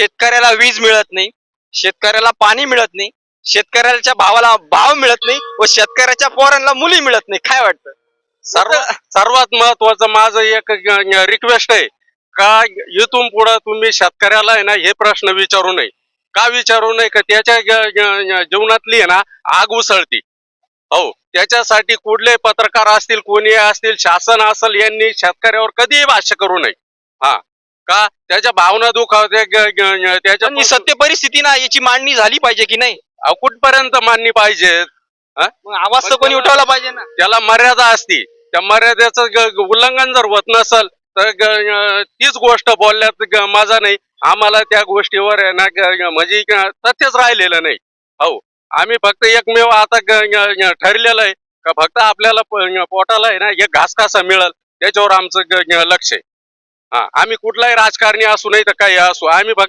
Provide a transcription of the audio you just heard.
शेतकऱ्याला वीज मिळत नाही शेतकऱ्याला पाणी मिळत नाही शेतकऱ्याच्या भावाला भाव मिळत नाही व शेतकऱ्याच्या पोरांना मुली मिळत नाही. काय वाटतं? सर्व सर्वात महत्वाचं माझं एक रिक्वेस्ट आहे. का इथून पुढे तुम्ही शेतकऱ्याला आहे ना हे प्रश्न विचारू नये. का विचारू नये? का त्याच्या जीवनातली आहे ना आग उसळती. हो त्याच्यासाठी कुठले पत्रकार असतील कोणी असतील शासन असेल यांनी शेतकऱ्यावर कधीही भाष्य करू नये. हा. का? त्याच्या भावना दुखावते ग- ग- त्याच्या सत्य परिस्थिती ना याची मांडणी झाली पाहिजे की नाही? कुठपर्यंत मान्य पाहिजे? आवाज तर कोणी उठवला पाहिजे ना. त्याला मर्यादा असती. त्या मर्यादेचं उल्लंघन जर होत नसल तर तीच गोष्ट बोलण्यात ग- माझा नाही. आम्हाला त्या गोष्टीवर ना म्हणजे तथ्यच राहिलेलं नाही. हो आम्ही फक्त एकमेव आता ठरलेलं आहे. का फक्त आपल्याला पोटाला आहे ना एक घास कसा मिळेल. त्याच्यावर आमचं लक्ष आहे. आम्ही कुठलाही राजकारणी असू नाही तर काही असू आम्ही फक्त